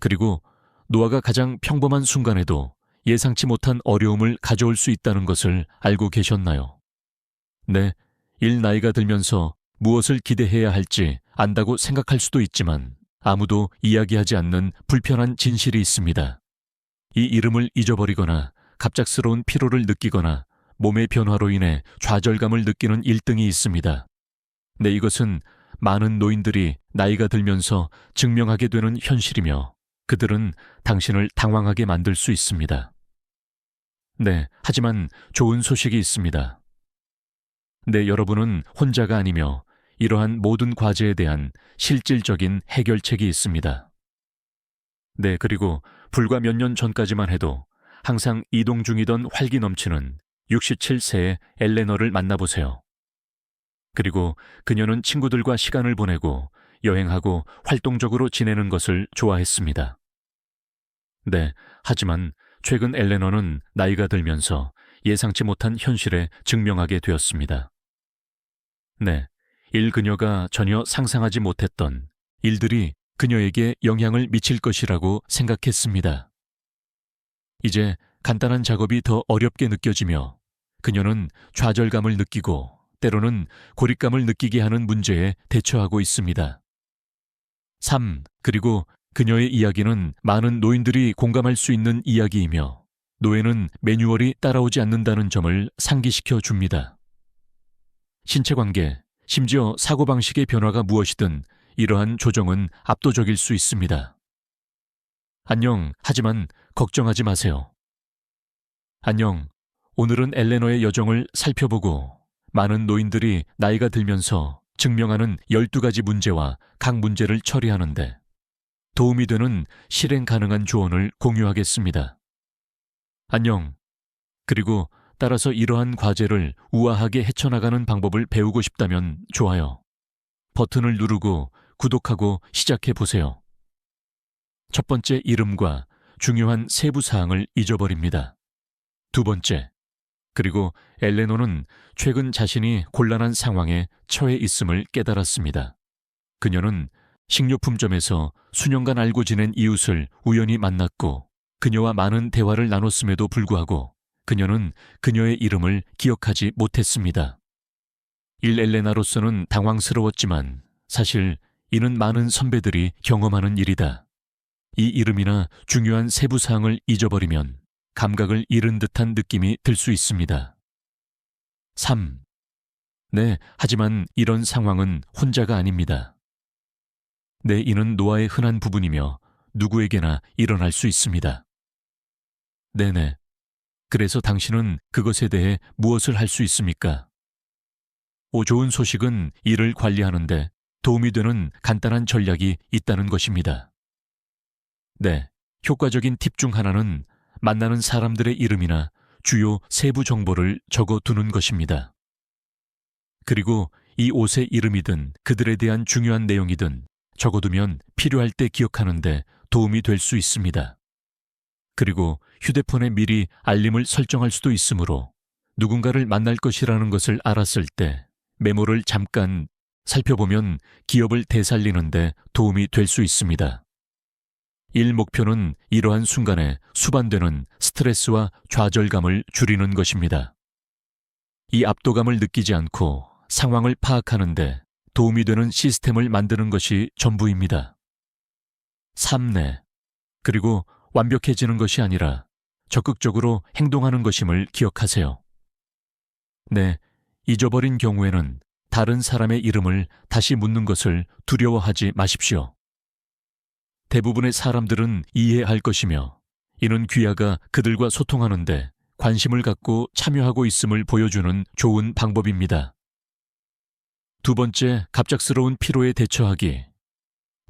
그리고 노아가 가장 평범한 순간에도 예상치 못한 어려움을 가져올 수 있다는 것을 알고 계셨나요? 네, 일 나이가 들면서 무엇을 기대해야 할지 안다고 생각할 수도 있지만 아무도 이야기하지 않는 불편한 진실이 있습니다. 이 이름을 잊어버리거나 갑작스러운 피로를 느끼거나 몸의 변화로 인해 좌절감을 느끼는 일등이 있습니다. 네, 이것은 많은 노인들이 나이가 들면서 증명하게 되는 현실이며 그들은 당신을 당황하게 만들 수 있습니다. 네, 하지만 좋은 소식이 있습니다. 네, 여러분은 혼자가 아니며 이러한 모든 과제에 대한 실질적인 해결책이 있습니다. 네, 그리고 불과 몇 년 전까지만 해도 항상 이동 중이던 활기 넘치는 67세의 엘레너를 만나보세요. 그리고 그녀는 친구들과 시간을 보내고 여행하고 활동적으로 지내는 것을 좋아했습니다. 네, 하지만 최근 엘레너는 나이가 들면서 예상치 못한 현실에 증명하게 되었습니다. 네, 일 그녀가 전혀 상상하지 못했던 일들이 그녀에게 영향을 미칠 것이라고 생각했습니다. 이제 간단한 작업이 더 어렵게 느껴지며 그녀는 좌절감을 느끼고 때로는 고립감을 느끼게 하는 문제에 대처하고 있습니다. 3. 그리고 그녀의 이야기는 많은 노인들이 공감할 수 있는 이야기이며 노예는 매뉴얼이 따라오지 않는다는 점을 상기시켜 줍니다. 신체 관계, 심지어 사고방식의 변화가 무엇이든 이러한 조정은 압도적일 수 있습니다. 안녕, 하지만 걱정하지 마세요. 안녕, 오늘은 엘레너의 여정을 살펴보고 많은 노인들이 나이가 들면서 증명하는 12가지 문제와 각 문제를 처리하는데 도움이 되는 실행 가능한 조언을 공유하겠습니다. 안녕. 그리고 따라서 이러한 과제를 우아하게 헤쳐나가는 방법을 배우고 싶다면 좋아요. 버튼을 누르고 구독하고 시작해 보세요. 첫 번째 이름과 중요한 세부 사항을 잊어버립니다. 두 번째, 그리고 엘레노는 최근 자신이 곤란한 상황에 처해 있음을 깨달았습니다. 그녀는 식료품점에서 수년간 알고 지낸 이웃을 우연히 만났고 그녀와 많은 대화를 나눴음에도 불구하고 그녀는 그녀의 이름을 기억하지 못했습니다. 일 엘레나로서는 당황스러웠지만 사실 이는 많은 선배들이 경험하는 일이다. 이 이름이나 중요한 세부 사항을 잊어버리면 감각을 잃은 듯한 느낌이 들 수 있습니다. 3. 네, 하지만 이런 상황은 혼자가 아닙니다. 네, 이는 노아의 흔한 부분이며 누구에게나 일어날 수 있습니다. 네네. 그래서 당신은 그것에 대해 무엇을 할 수 있습니까? 오, 좋은 소식은 일을 관리하는데 도움이 되는 간단한 전략이 있다는 것입니다. 네, 효과적인 팁 중 하나는 만나는 사람들의 이름이나 주요 세부 정보를 적어 두는 것입니다. 그리고 이 옷의 이름이든 그들에 대한 중요한 내용이든 적어두면 필요할 때 기억하는데 도움이 될 수 있습니다. 그리고 휴대폰에 미리 알림을 설정할 수도 있으므로 누군가를 만날 것이라는 것을 알았을 때 메모를 잠깐 살펴보면 기업을 되살리는데 도움이 될 수 있습니다. 일 목표는 이러한 순간에 수반되는 스트레스와 좌절감을 줄이는 것입니다. 이 압도감을 느끼지 않고 상황을 파악하는데 도움이 되는 시스템을 만드는 것이 전부입니다. 3내 그리고 완벽해지는 것이 아니라 적극적으로 행동하는 것임을 기억하세요. 네, 잊어버린 경우에는 다른 사람의 이름을 다시 묻는 것을 두려워하지 마십시오. 대부분의 사람들은 이해할 것이며 이는 귀하가 그들과 소통하는데 관심을 갖고 참여하고 있음을 보여주는 좋은 방법입니다. 두 번째, 갑작스러운 피로에 대처하기.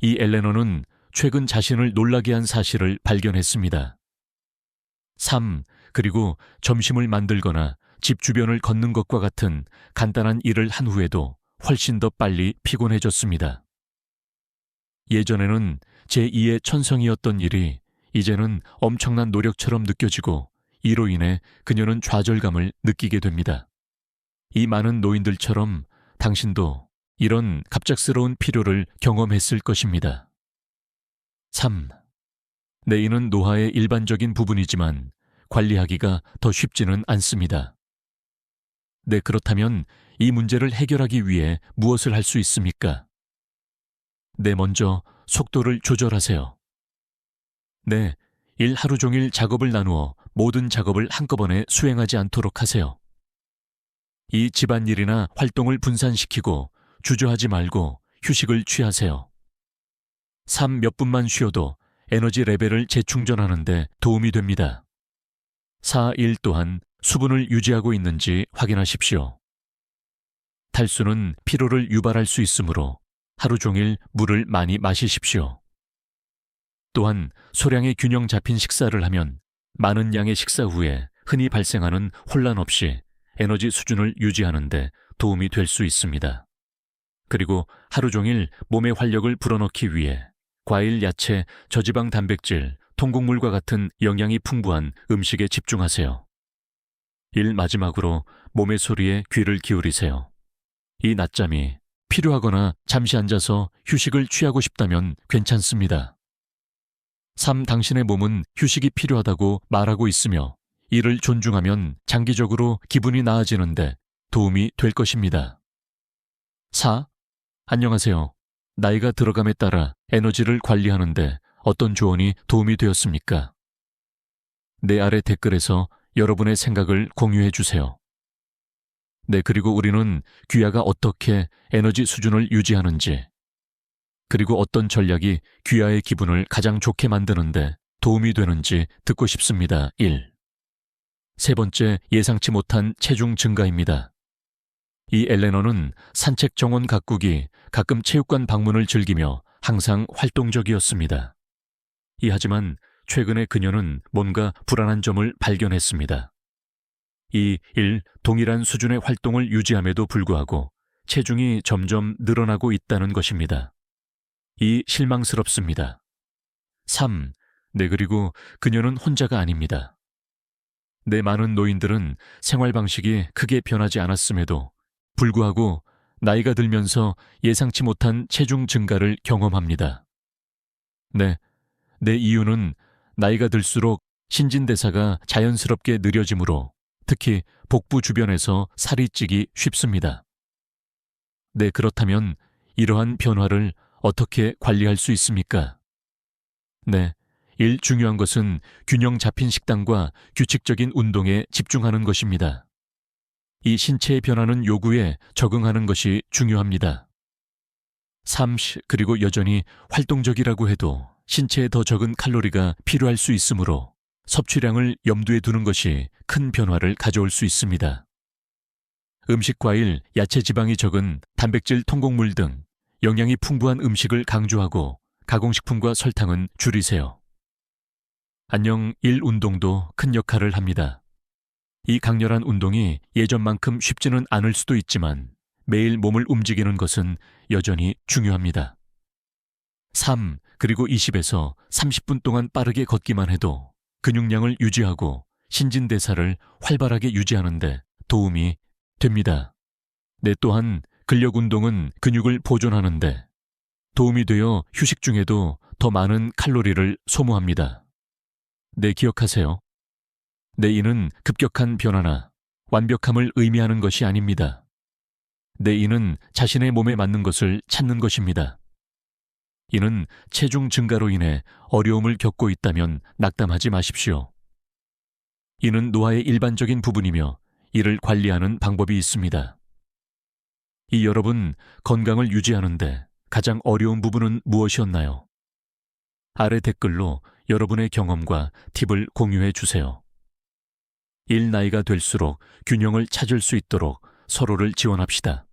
이 엘레너는 최근 자신을 놀라게 한 사실을 발견했습니다. 3. 그리고 점심을 만들거나 집 주변을 걷는 것과 같은 간단한 일을 한 후에도 훨씬 더 빨리 피곤해졌습니다. 예전에는 제2의 천성이었던 일이 이제는 엄청난 노력처럼 느껴지고 이로 인해 그녀는 좌절감을 느끼게 됩니다. 이 많은 노인들처럼 당신도 이런 갑작스러운 필요를 경험했을 것입니다. 3. 내인은 노화의 일반적인 부분이지만 관리하기가 더 쉽지는 않습니다. 네, 그렇다면 이 문제를 해결하기 위해 무엇을 할 수 있습니까? 네, 먼저 속도를 조절하세요. 네, 일 하루 종일 작업을 나누어 모든 작업을 한꺼번에 수행하지 않도록 하세요. 이 집안일이나 활동을 분산시키고 주저하지 말고 휴식을 취하세요. 3 몇 분만 쉬어도 에너지 레벨을 재충전하는데 도움이 됩니다. 4. 일 또한 수분을 유지하고 있는지 확인하십시오. 탈수는 피로를 유발할 수 있으므로 하루 종일 물을 많이 마시십시오. 또한 소량의 균형 잡힌 식사를 하면 많은 양의 식사 후에 흔히 발생하는 혼란 없이 에너지 수준을 유지하는데 도움이 될 수 있습니다. 그리고 하루 종일 몸의 활력을 불어넣기 위해 과일, 야채, 저지방 단백질, 통곡물과 같은 영양이 풍부한 음식에 집중하세요. 일 마지막으로 몸의 소리에 귀를 기울이세요. 이 낮잠이 필요하거나 잠시 앉아서 휴식을 취하고 싶다면 괜찮습니다. 3. 당신의 몸은 휴식이 필요하다고 말하고 있으며 이를 존중하면 장기적으로 기분이 나아지는데 도움이 될 것입니다. 4. 안녕하세요. 나이가 들어감에 따라 에너지를 관리하는데 어떤 조언이 도움이 되었습니까? 내 아래 댓글에서 여러분의 생각을 공유해 주세요. 네, 그리고 우리는 귀하가 어떻게 에너지 수준을 유지하는지, 그리고 어떤 전략이 귀하의 기분을 가장 좋게 만드는데 도움이 되는지 듣고 싶습니다. 1. 세 번째, 예상치 못한 체중 증가입니다. 이 엘레너는 산책 정원 가꾸기, 가끔 체육관 방문을 즐기며 항상 활동적이었습니다. 이 하지만 최근에 그녀는 뭔가 불안한 점을 발견했습니다. 이 일 동일한 수준의 활동을 유지함에도 불구하고 체중이 점점 늘어나고 있다는 것입니다. 이 실망스럽습니다. 3. 네, 그리고 그녀는 혼자가 아닙니다. 내 많은 노인들은 생활 방식이 크게 변하지 않았음에도 불구하고 나이가 들면서 예상치 못한 체중 증가를 경험합니다. 네, 내 이유는 나이가 들수록 신진대사가 자연스럽게 느려지므로 특히 복부 주변에서 살이 찌기 쉽습니다. 네, 그렇다면 이러한 변화를 어떻게 관리할 수 있습니까? 네, 일 중요한 것은 균형 잡힌 식단과 규칙적인 운동에 집중하는 것입니다. 이 신체의 변하는 요구에 적응하는 것이 중요합니다. 3. 그리고 여전히 활동적이라고 해도 신체에 더 적은 칼로리가 필요할 수 있으므로 섭취량을 염두에 두는 것이 큰 변화를 가져올 수 있습니다. 음식 과일, 야채 지방이 적은 단백질 통곡물 등 영양이 풍부한 음식을 강조하고 가공식품과 설탕은 줄이세요. 안녕 1 운동도 큰 역할을 합니다. 이 강렬한 운동이 예전만큼 쉽지는 않을 수도 있지만 매일 몸을 움직이는 것은 여전히 중요합니다. 3. 그리고 20에서 30분 동안 빠르게 걷기만 해도 근육량을 유지하고 신진대사를 활발하게 유지하는데 도움이 됩니다. 내 또한 근력 운동은 근육을 보존하는데 도움이 되어 휴식 중에도 더 많은 칼로리를 소모합니다. 내 기억하세요. 내 이는 급격한 변화나 완벽함을 의미하는 것이 아닙니다. 내 이는 자신의 몸에 맞는 것을 찾는 것입니다. 이는 체중 증가로 인해 어려움을 겪고 있다면 낙담하지 마십시오. 이는 노화의 일반적인 부분이며 이를 관리하는 방법이 있습니다. 이 여러분 건강을 유지하는데 가장 어려운 부분은 무엇이었나요? 아래 댓글로 여러분의 경험과 팁을 공유해 주세요. 일 나이가 될수록 균형을 찾을 수 있도록 서로를 지원합시다.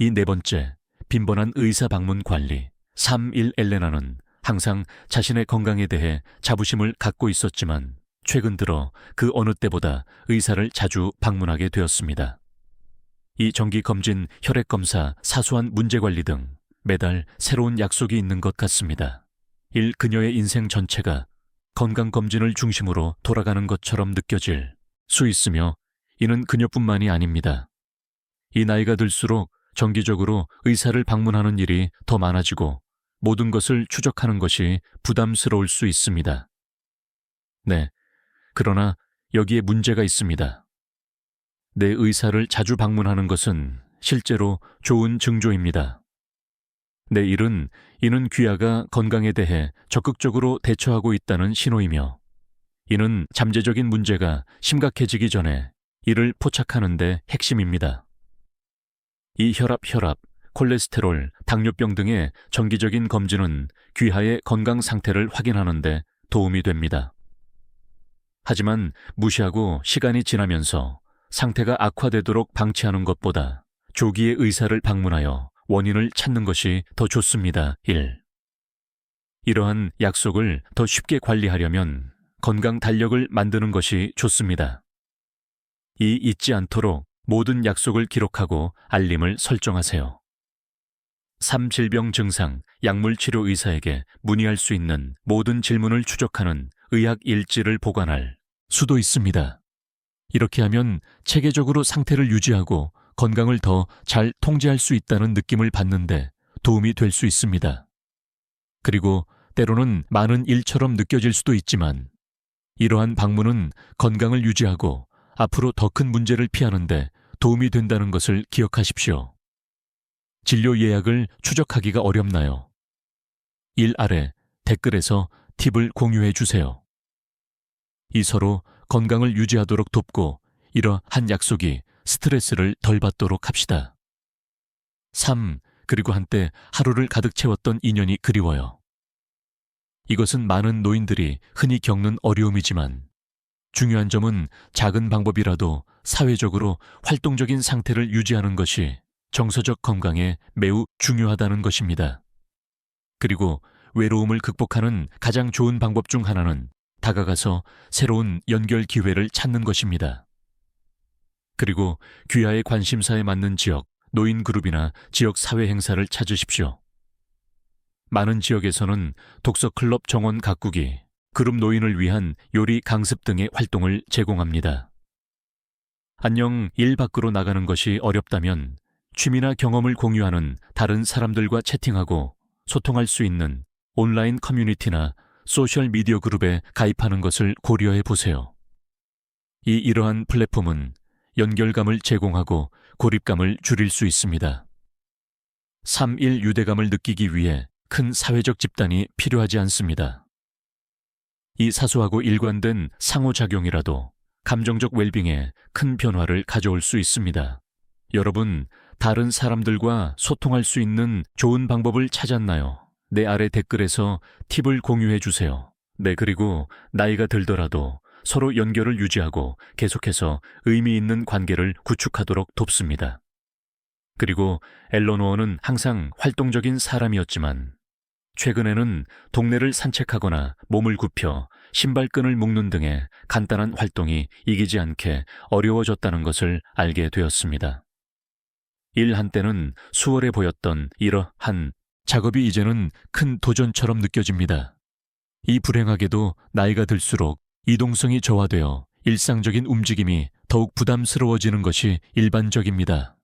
이 네 번째, 빈번한 의사 방문 관리. 3일 엘레나는 항상 자신의 건강에 대해 자부심을 갖고 있었지만 최근 들어 그 어느 때보다 의사를 자주 방문하게 되었습니다. 이 정기 검진, 혈액 검사, 사소한 문제 관리 등 매달 새로운 약속이 있는 것 같습니다. 일 그녀의 인생 전체가 건강 검진을 중심으로 돌아가는 것처럼 느껴질 수 있으며 이는 그녀뿐만이 아닙니다. 이 나이가 들수록 정기적으로 의사를 방문하는 일이 더 많아지고 모든 것을 추적하는 것이 부담스러울 수 있습니다. 네. 그러나 여기에 문제가 있습니다. 내 의사를 자주 방문하는 것은 실제로 좋은 징조입니다. 내 일은 이는 귀하가 건강에 대해 적극적으로 대처하고 있다는 신호이며 이는 잠재적인 문제가 심각해지기 전에 이를 포착하는 데 핵심입니다. 이 혈압, 혈압, 콜레스테롤, 당뇨병 등의 정기적인 검진은 귀하의 건강 상태를 확인하는데 도움이 됩니다. 하지만 무시하고 시간이 지나면서 상태가 악화되도록 방치하는 것보다 조기에 의사를 방문하여 원인을 찾는 것이 더 좋습니다. 1. 이러한 약속을 더 쉽게 관리하려면 건강 달력을 만드는 것이 좋습니다. 이 잊지 않도록 모든 약속을 기록하고 알림을 설정하세요. 3. 질병 증상, 약물 치료 의사에게 문의할 수 있는 모든 질문을 추적하는 의학 일지를 보관할 수도 있습니다. 이렇게 하면 체계적으로 상태를 유지하고 건강을 더 잘 통제할 수 있다는 느낌을 받는데 도움이 될 수 있습니다. 그리고 때로는 많은 일처럼 느껴질 수도 있지만 이러한 방문은 건강을 유지하고 앞으로 더 큰 문제를 피하는데 도움이 된다는 것을 기억하십시오. 진료 예약을 추적하기가 어렵나요? 1 아래 댓글에서 팁을 공유해 주세요. 이 서로 건강을 유지하도록 돕고 이러한 약속이 스트레스를 덜 받도록 합시다. 3. 그리고 한때 하루를 가득 채웠던 인연이 그리워요. 이것은 많은 노인들이 흔히 겪는 어려움이지만 중요한 점은 작은 방법이라도 사회적으로 활동적인 상태를 유지하는 것이 정서적 건강에 매우 중요하다는 것입니다. 그리고 외로움을 극복하는 가장 좋은 방법 중 하나는 다가가서 새로운 연결 기회를 찾는 것입니다. 그리고 귀하의 관심사에 맞는 지역, 노인 그룹이나 지역 사회 행사를 찾으십시오. 많은 지역에서는 독서 클럽 정원 가꾸기, 그룹 노인을 위한 요리 강습 등의 활동을 제공합니다. 안녕 일 밖으로 나가는 것이 어렵다면 취미나 경험을 공유하는 다른 사람들과 채팅하고 소통할 수 있는 온라인 커뮤니티나 소셜 미디어 그룹에 가입하는 것을 고려해 보세요. 이 이러한 플랫폼은 연결감을 제공하고 고립감을 줄일 수 있습니다. 3.1 유대감을 느끼기 위해 큰 사회적 집단이 필요하지 않습니다. 이 사소하고 일관된 상호작용이라도 감정적 웰빙에 큰 변화를 가져올 수 있습니다. 여러분, 다른 사람들과 소통할 수 있는 좋은 방법을 찾았나요? 내 아래 댓글에서 팁을 공유해 주세요. 네, 그리고 나이가 들더라도 서로 연결을 유지하고 계속해서 의미 있는 관계를 구축하도록 돕습니다. 그리고 엘러노어는 항상 활동적인 사람이었지만 최근에는 동네를 산책하거나 몸을 굽혀 신발끈을 묶는 등의 간단한 활동이 이기지 않게 어려워졌다는 것을 알게 되었습니다. 일 한때는 수월해 보였던 이러한 작업이 이제는 큰 도전처럼 느껴집니다. 이 불행하게도 나이가 들수록 이동성이 저하되어 일상적인 움직임이 더욱 부담스러워지는 것이 일반적입니다.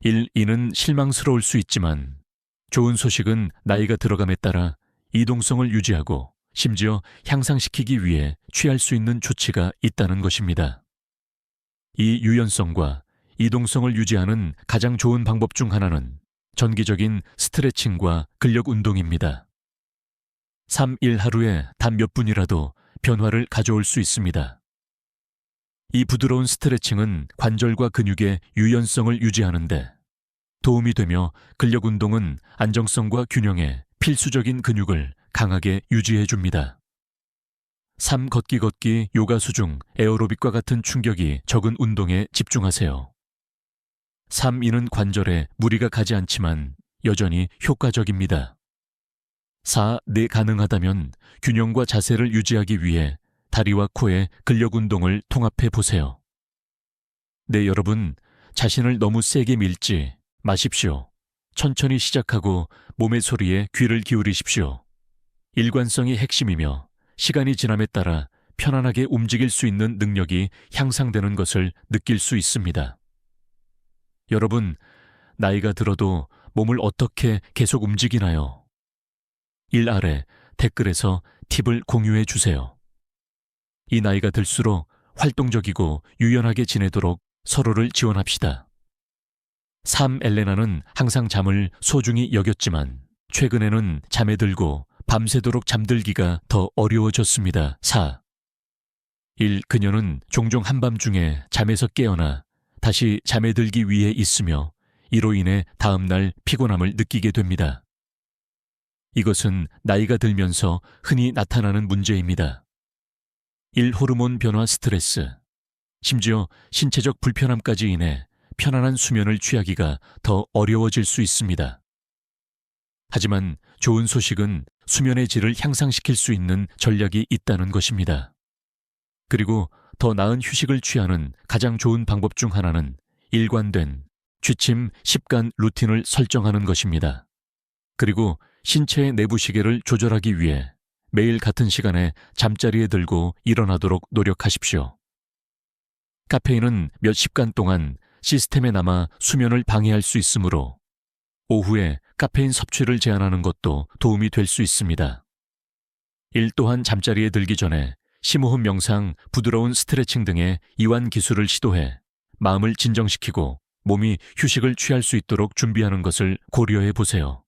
1. 이는 실망스러울 수 있지만 좋은 소식은 나이가 들어감에 따라 이동성을 유지하고 심지어 향상시키기 위해 취할 수 있는 조치가 있다는 것입니다. 이 유연성과 이동성을 유지하는 가장 좋은 방법 중 하나는 전기적인 스트레칭과 근력 운동입니다. 3, 1 하루에 단 몇 분이라도 변화를 가져올 수 있습니다. 이 부드러운 스트레칭은 관절과 근육의 유연성을 유지하는데 도움이 되며 근력 운동은 안정성과 균형에 필수적인 근육을 강하게 유지해 줍니다. 3. 걷기 걷기 요가 수중 에어로빅과 같은 충격이 적은 운동에 집중하세요. 3. 이는 관절에 무리가 가지 않지만 여전히 효과적입니다. 4. 내 가능하다면 균형과 자세를 유지하기 위해 다리와 코의 근력 운동을 통합해 보세요. 네, 여러분, 자신을 너무 세게 밀지 마십시오. 천천히 시작하고 몸의 소리에 귀를 기울이십시오. 일관성이 핵심이며 시간이 지남에 따라 편안하게 움직일 수 있는 능력이 향상되는 것을 느낄 수 있습니다. 여러분, 나이가 들어도 몸을 어떻게 계속 움직이나요? 일 아래 댓글에서 팁을 공유해 주세요. 이 나이가 들수록 활동적이고 유연하게 지내도록 서로를 지원합시다. 3. 엘레나는 항상 잠을 소중히 여겼지만 최근에는 잠에 들고 밤새도록 잠들기가 더 어려워졌습니다. 4. 1. 그녀는 종종 한밤중에 잠에서 깨어나 다시 잠에 들기 위해 있으며 이로 인해 다음 날 피곤함을 느끼게 됩니다. 이것은 나이가 들면서 흔히 나타나는 문제입니다. 1. 호르몬 변화 스트레스. 심지어 신체적 불편함까지 인해 편안한 수면을 취하기가 더 어려워질 수 있습니다. 하지만 좋은 소식은 수면의 질을 향상시킬 수 있는 전략이 있다는 것입니다. 그리고 더 나은 휴식을 취하는 가장 좋은 방법 중 하나는 일관된 취침 습관 루틴을 설정하는 것입니다. 그리고 신체의 내부 시계를 조절하기 위해 매일 같은 시간에 잠자리에 들고 일어나도록 노력하십시오. 카페인은 몇 시간 동안 시스템에 남아 수면을 방해할 수 있으므로 오후에 카페인 섭취를 제한하는 것도 도움이 될 수 있습니다. 일 또한 잠자리에 들기 전에 심호흡 명상, 부드러운 스트레칭 등의 이완 기술을 시도해 마음을 진정시키고 몸이 휴식을 취할 수 있도록 준비하는 것을 고려해 보세요.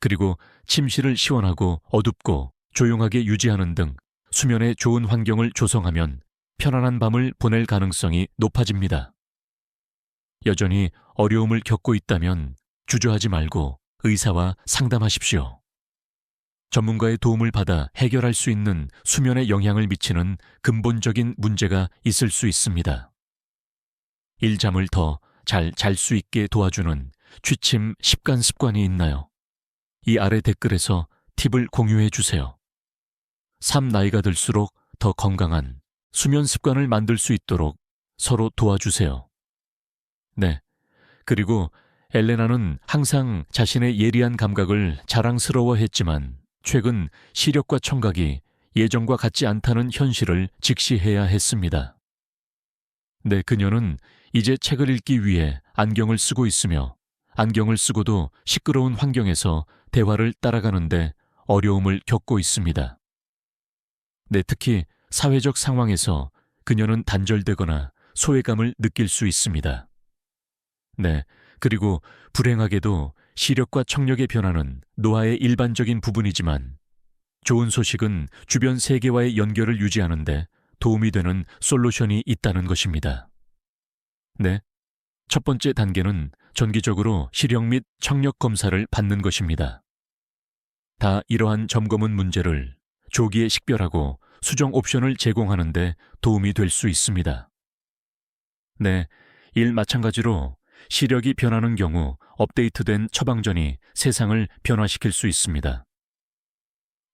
그리고 침실을 시원하고 어둡고 조용하게 유지하는 등 수면에 좋은 환경을 조성하면 편안한 밤을 보낼 가능성이 높아집니다. 여전히 어려움을 겪고 있다면 주저하지 말고 의사와 상담하십시오. 전문가의 도움을 받아 해결할 수 있는 수면에 영향을 미치는 근본적인 문제가 있을 수 있습니다. 일잠을 더 잘 잘 수 있게 도와주는 취침 습관 습관이 있나요? 이 아래 댓글에서 팁을 공유해 주세요. 3. 나이가 들수록 더 건강한 수면 습관을 만들 수 있도록 서로 도와주세요. 네. 그리고 엘레나는 항상 자신의 예리한 감각을 자랑스러워 했지만 최근 시력과 청각이 예전과 같지 않다는 현실을 직시해야 했습니다. 네, 그녀는 이제 책을 읽기 위해 안경을 쓰고 있으며 안경을 쓰고도 시끄러운 환경에서 대화를 따라가는데 어려움을 겪고 있습니다. 네, 특히 사회적 상황에서 그녀는 단절되거나 소외감을 느낄 수 있습니다. 네, 그리고 불행하게도 시력과 청력의 변화는 노화의 일반적인 부분이지만 좋은 소식은 주변 세계와의 연결을 유지하는데 도움이 되는 솔루션이 있다는 것입니다. 네. 첫 번째 단계는 정기적으로 시력 및 청력 검사를 받는 것입니다. 다 이러한 점검은 문제를 조기에 식별하고 수정 옵션을 제공하는데 도움이 될 수 있습니다. 네, 일 마찬가지로 시력이 변하는 경우 업데이트된 처방전이 세상을 변화시킬 수 있습니다.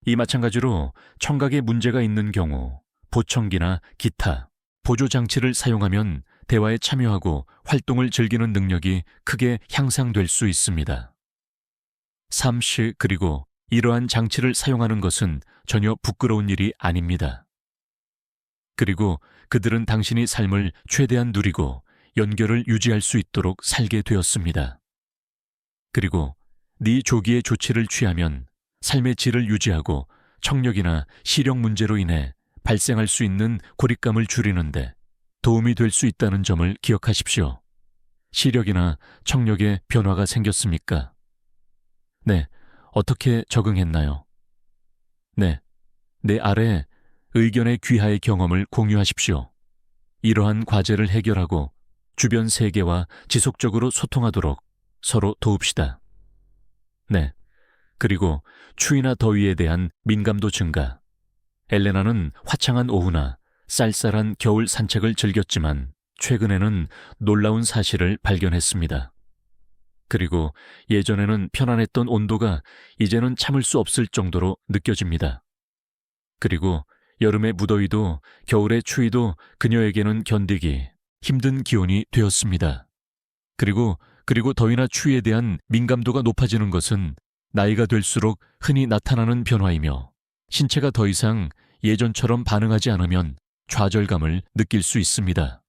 이 마찬가지로 청각에 문제가 있는 경우 보청기나 기타, 보조장치를 사용하면 대화에 참여하고 활동을 즐기는 능력이 크게 향상될 수 있습니다. 3시 그리고 이러한 장치를 사용하는 것은 전혀 부끄러운 일이 아닙니다. 그리고 그들은 당신이 삶을 최대한 누리고 연결을 유지할 수 있도록 살게 되었습니다. 그리고 네 조기에 조치를 취하면 삶의 질을 유지하고 청력이나 시력 문제로 인해 발생할 수 있는 고립감을 줄이는데 도움이 될 수 있다는 점을 기억하십시오. 시력이나 청력에 변화가 생겼습니까? 네, 어떻게 적응했나요? 네, 내 아래 의견의 귀하의 경험을 공유하십시오. 이러한 과제를 해결하고 주변 세계와 지속적으로 소통하도록 서로 도웁시다. 네. 그리고 추위나 더위에 대한 민감도 증가. 엘레나는 화창한 오후나 쌀쌀한 겨울 산책을 즐겼지만 최근에는 놀라운 사실을 발견했습니다. 그리고 예전에는 편안했던 온도가 이제는 참을 수 없을 정도로 느껴집니다. 그리고 여름의 무더위도 겨울의 추위도 그녀에게는 견디기 힘든 기온이 되었습니다. 그리고 그리고 더위나 추위에 대한 민감도가 높아지는 것은 나이가 될수록 흔히 나타나는 변화이며 신체가 더 이상 예전처럼 반응하지 않으면 좌절감을 느낄 수 있습니다.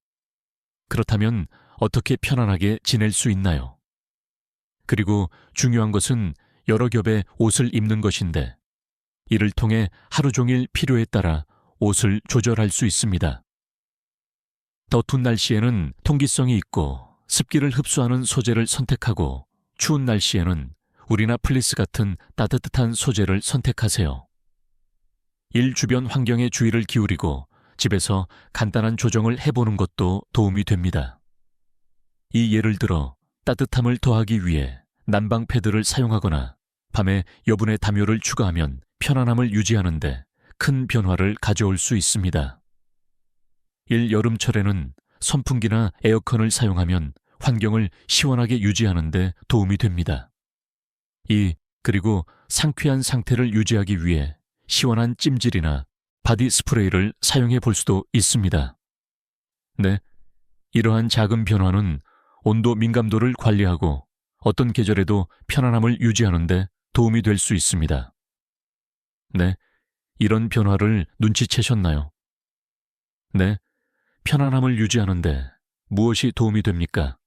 그렇다면 어떻게 편안하게 지낼 수 있나요? 그리고 중요한 것은 여러 겹의 옷을 입는 것인데 이를 통해 하루 종일 필요에 따라 옷을 조절할 수 있습니다. 더운 날씨에는 통기성이 있고 습기를 흡수하는 소재를 선택하고 추운 날씨에는 울이나 플리스 같은 따뜻한 소재를 선택하세요. 일 주변 환경에 주의를 기울이고 집에서 간단한 조정을 해보는 것도 도움이 됩니다. 이 예를 들어 따뜻함을 더하기 위해 난방 패드를 사용하거나 밤에 여분의 담요를 추가하면 편안함을 유지하는데 큰 변화를 가져올 수 있습니다. 일 여름철에는 선풍기나 에어컨을 사용하면 환경을 시원하게 유지하는데 도움이 됩니다. 이 그리고 상쾌한 상태를 유지하기 위해 시원한 찜질이나 바디 스프레이를 사용해 볼 수도 있습니다. 네, 이러한 작은 변화는 온도 민감도를 관리하고 어떤 계절에도 편안함을 유지하는데 도움이 될 수 있습니다. 네, 이런 변화를 눈치채셨나요? 네, 편안함을 유지하는데 무엇이 도움이 됩니까?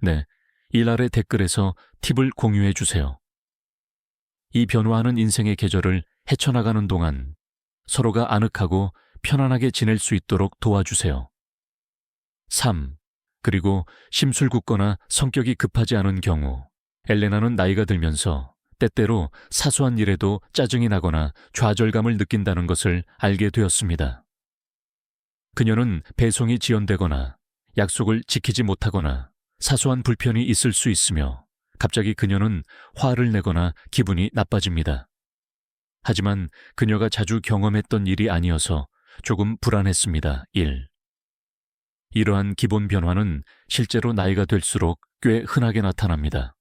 네, 이 아래 댓글에서 팁을 공유해 주세요. 이 변화하는 인생의 계절을 헤쳐나가는 동안 서로가 아늑하고 편안하게 지낼 수 있도록 도와주세요. 3. 그리고 심술궂거나 성격이 급하지 않은 경우 엘레나는 나이가 들면서 때때로 사소한 일에도 짜증이 나거나 좌절감을 느낀다는 것을 알게 되었습니다. 그녀는 배송이 지연되거나 약속을 지키지 못하거나 사소한 불편이 있을 수 있으며 갑자기 그녀는 화를 내거나 기분이 나빠집니다. 하지만 그녀가 자주 경험했던 일이 아니어서 조금 불안했습니다. 1. 이러한 기본 변화는 실제로 나이가 될수록 꽤 흔하게 나타납니다.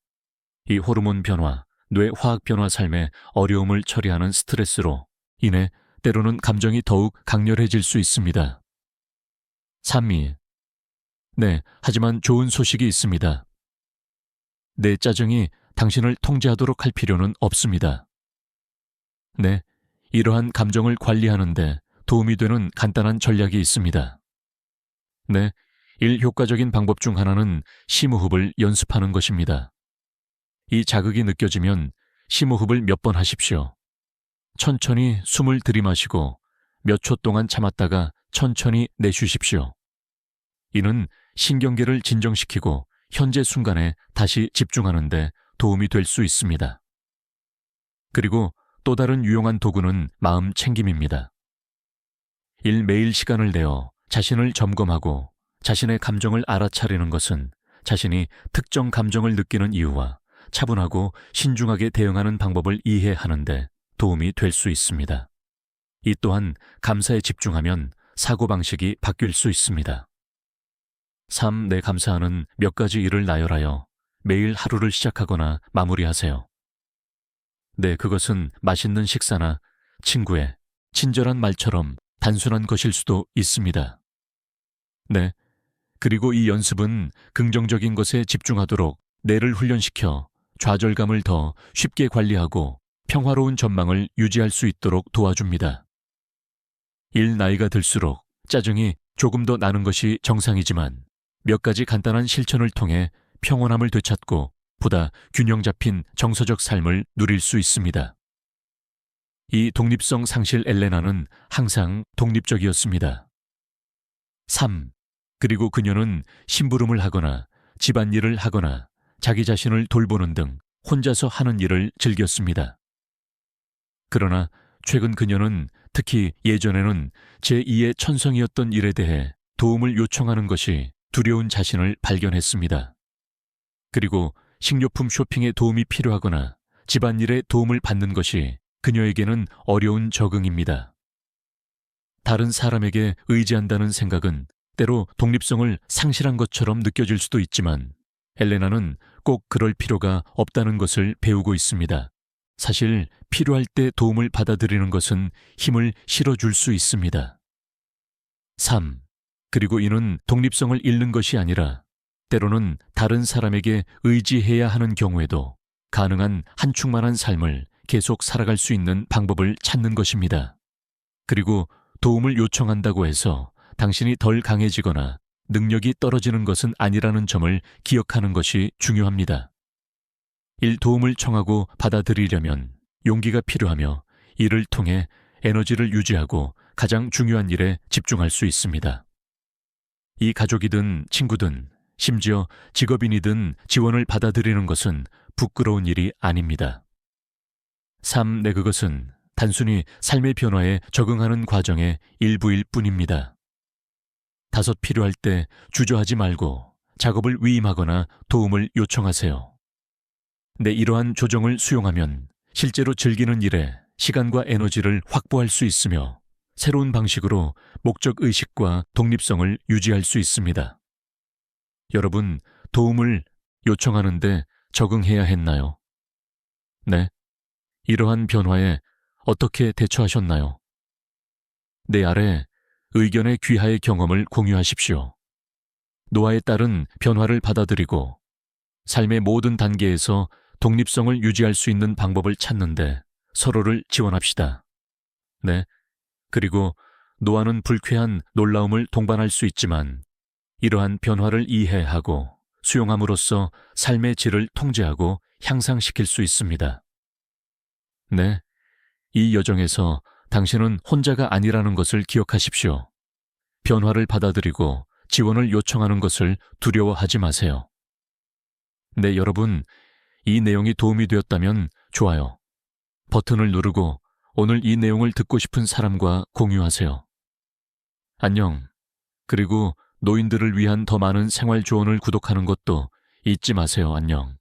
이 호르몬 변화, 뇌 화학 변화 삶의 어려움을 처리하는 스트레스로 인해 때로는 감정이 더욱 강렬해질 수 있습니다. 3위. 네, 하지만 좋은 소식이 있습니다. 내 짜증이 당신을 통제하도록 할 필요는 없습니다. 네, 이러한 감정을 관리하는데 도움이 되는 간단한 전략이 있습니다. 네, 일 효과적인 방법 중 하나는 심호흡을 연습하는 것입니다. 이 자극이 느껴지면 심호흡을 몇 번 하십시오. 천천히 숨을 들이마시고 몇 초 동안 참았다가 천천히 내쉬십시오. 이는 신경계를 진정시키고 현재 순간에 다시 집중하는데 도움이 될 수 있습니다. 그리고 또 다른 유용한 도구는 마음 챙김입니다. 일매일 시간을 내어 자신을 점검하고 자신의 감정을 알아차리는 것은 자신이 특정 감정을 느끼는 이유와 차분하고 신중하게 대응하는 방법을 이해하는데 도움이 될 수 있습니다. 이 또한 감사에 집중하면 사고방식이 바뀔 수 있습니다. 3. 내 감사하는 몇 가지 일을 나열하여 매일 하루를 시작하거나 마무리하세요. 네, 그것은 맛있는 식사나 친구의 친절한 말처럼 단순한 것일 수도 있습니다. 네. 그리고 이 연습은 긍정적인 것에 집중하도록 뇌를 훈련시켜 좌절감을 더 쉽게 관리하고 평화로운 전망을 유지할 수 있도록 도와줍니다. 일 나이가 들수록 짜증이 조금 더 나는 것이 정상이지만 몇 가지 간단한 실천을 통해 평온함을 되찾고 보다 균형 잡힌 정서적 삶을 누릴 수 있습니다. 이 독립성 상실 엘레나는 항상 독립적이었습니다. 3. 그리고 그녀는 심부름을 하거나 집안일을 하거나 자기 자신을 돌보는 등 혼자서 하는 일을 즐겼습니다. 그러나 최근 그녀는 특히 예전에는 제2의 천성이었던 일에 대해 도움을 요청하는 것이 두려운 자신을 발견했습니다. 그리고 식료품 쇼핑에 도움이 필요하거나 집안일에 도움을 받는 것이 그녀에게는 어려운 적응입니다. 다른 사람에게 의지한다는 생각은 때로 독립성을 상실한 것처럼 느껴질 수도 있지만 엘레나는 꼭 그럴 필요가 없다는 것을 배우고 있습니다. 사실 필요할 때 도움을 받아들이는 것은 힘을 실어줄 수 있습니다. 3. 그리고 이는 독립성을 잃는 것이 아니라 때로는 다른 사람에게 의지해야 하는 경우에도 가능한 한충만한 삶을 계속 살아갈 수 있는 방법을 찾는 것입니다. 그리고 도움을 요청한다고 해서 당신이 덜 강해지거나 능력이 떨어지는 것은 아니라는 점을 기억하는 것이 중요합니다. 일 도움을 청하고 받아들이려면 용기가 필요하며 이를 통해 에너지를 유지하고 가장 중요한 일에 집중할 수 있습니다. 이 가족이든 친구든 심지어 직업인이든 지원을 받아들이는 것은 부끄러운 일이 아닙니다. 3. 내 그것은 단순히 삶의 변화에 적응하는 과정의 일부일 뿐입니다. 다섯 필요할 때 주저하지 말고 작업을 위임하거나 도움을 요청하세요. 내 이러한 조정을 수용하면 실제로 즐기는 일에 시간과 에너지를 확보할 수 있으며 새로운 방식으로 목적 의식과 독립성을 유지할 수 있습니다. 여러분, 도움을 요청하는데 적응해야 했나요? 네. 이러한 변화에 어떻게 대처하셨나요? 내 아래 의견의 귀하의 경험을 공유하십시오. 노아에 따른 변화를 받아들이고 삶의 모든 단계에서 독립성을 유지할 수 있는 방법을 찾는데 서로를 지원합시다. 네. 그리고 노아는 불쾌한 놀라움을 동반할 수 있지만 이러한 변화를 이해하고 수용함으로써 삶의 질을 통제하고 향상시킬 수 있습니다. 네. 이 여정에서 당신은 혼자가 아니라는 것을 기억하십시오. 변화를 받아들이고 지원을 요청하는 것을 두려워하지 마세요. 네, 여러분, 이 내용이 도움이 되었다면 좋아요. 버튼을 누르고 오늘 이 내용을 듣고 싶은 사람과 공유하세요. 안녕. 그리고 노인들을 위한 더 많은 생활 조언을 구독하는 것도 잊지 마세요. 안녕.